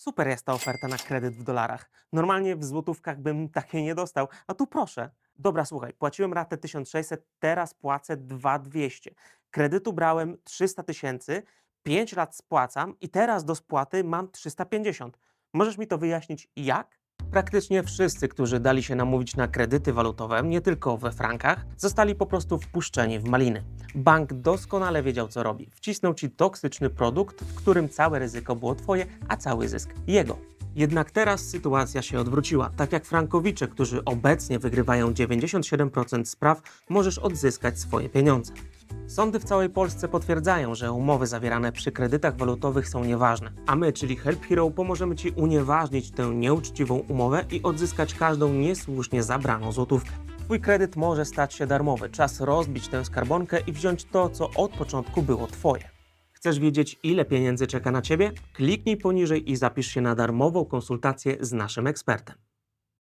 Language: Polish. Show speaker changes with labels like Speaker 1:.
Speaker 1: Super jest ta oferta na kredyt w dolarach. Normalnie w złotówkach bym takiej nie dostał, a tu proszę. Dobra, słuchaj, płaciłem ratę 1600, teraz płacę 2200. Kredytu brałem 300 tysięcy, 5 lat spłacam i teraz do spłaty mam 350. Możesz mi to wyjaśnić jak? Praktycznie wszyscy, którzy dali się namówić na kredyty walutowe, nie tylko we frankach, zostali po prostu wpuszczeni w maliny. Bank doskonale wiedział, co robi. Wcisnął ci toksyczny produkt, w którym całe ryzyko było twoje, a cały zysk jego. Jednak teraz sytuacja się odwróciła. Tak jak frankowicze, którzy obecnie wygrywają 97% spraw, możesz odzyskać swoje pieniądze. Sądy w całej Polsce potwierdzają, że umowy zawierane przy kredytach walutowych są nieważne, a my, czyli Help Hero, pomożemy Ci unieważnić tę nieuczciwą umowę i odzyskać każdą niesłusznie zabraną złotówkę. Twój kredyt może stać się darmowy. Czas rozbić tę skarbonkę i wziąć to, co od początku było Twoje. Chcesz wiedzieć, ile pieniędzy czeka na Ciebie? Kliknij poniżej i zapisz się na darmową konsultację z naszym ekspertem.